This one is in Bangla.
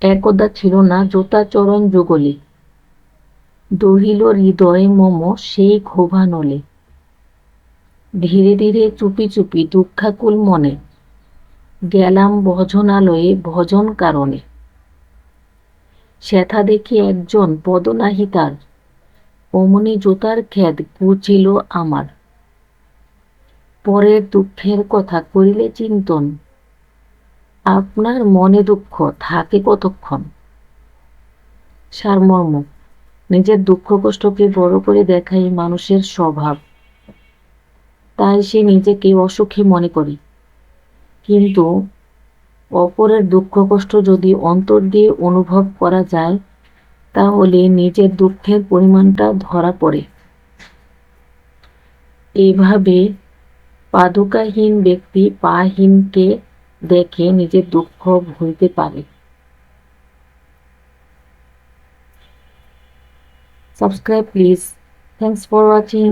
একদা ছিল না জোতা চরণ যুগলে। দহিল হৃদয় মম সেই ক্ষোভা নলে ধীরে ধীরে চুপি চুপি দুঃখাকুল মনে। গেলাম ভজনালয়ে ভজন কারণে। সেথা দেখি একজন পদনাহি তার অমনি জোতার খ্যাদ গুছিল আমার। পরের দুঃখের কথা করিলে চিন্তন। আপনার মনে দুঃখ থাকে কতক্ষণ? সারমর্ম। নিজের দুঃখ কষ্টকে বড় করে দেখাই মানুষের স্বভাব। তাই সে নিজেকে অসুখী মনে করে। কিন্তু অপরের দুঃখ কষ্ট যদি অন্তর দিয়ে অনুভব করা যায়, তাহলে নিজের দুঃখের পরিমাণটা ধরা পড়ে। এইভাবে পাদুকাহীন ব্যক্তি পাহীনকে দেখে নিজের দুঃখ ভুলতে পারে। Subscribe please thanks for watching